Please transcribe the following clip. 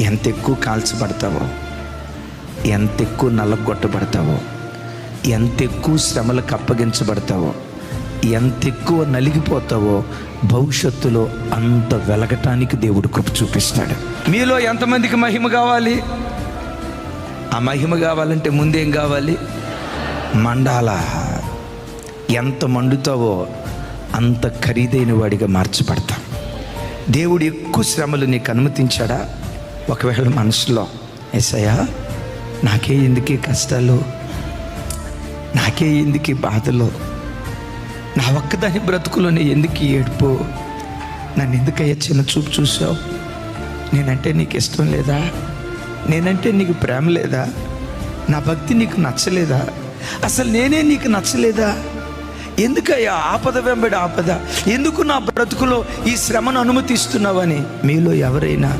ఎంత ఎక్కువ కాల్చబడతావో ఎంత ఎక్కువ నల్లగొట్టబడతావో ఎంత ఎక్కువ శ్రమలకు అప్పగించబడతావో ఎంత ఎక్కువ నలిగిపోతావో భవిష్యత్తులో అంత వెలగటానికి దేవుడు కృప చూపిస్తాడు. మీలో ఎంతమందికి మహిమ కావాలి? ఆ మహిమ కావాలంటే ముందేం కావాలి? మండాల. ఎంత మండుతావో అంత ఖరీదైన వాడిగా మార్చబడతాం దేవుడు ఎక్కువ శ్రమలు నీకు అనుమతించాడా? ఒకవేళ మనసులో ఎసయ్యా నాకే ఎందుకే కష్టాలు? నాకే ఎందుకు బాధలు? నా ఒక్కదాని బ్రతుకులోనే ఎందుకు ఏడుపు? నన్ను ఎందుకయ్యా చిన్న చూపు చూసావు నేనంటే నీకు ఇష్టం లేదా? నేనంటే నీకు ప్రేమ లేదా? నా భక్తి నీకు నచ్చలేదా? అసలు నేనే నీకు నచ్చలేదా? ఎందుకయ్యా ఆపద వెంబడి ఆపద? ఎందుకు నా బ్రతుకులో ఈ శ్రమను అనుమతిస్తున్నావని? మీలో ఎవరైనా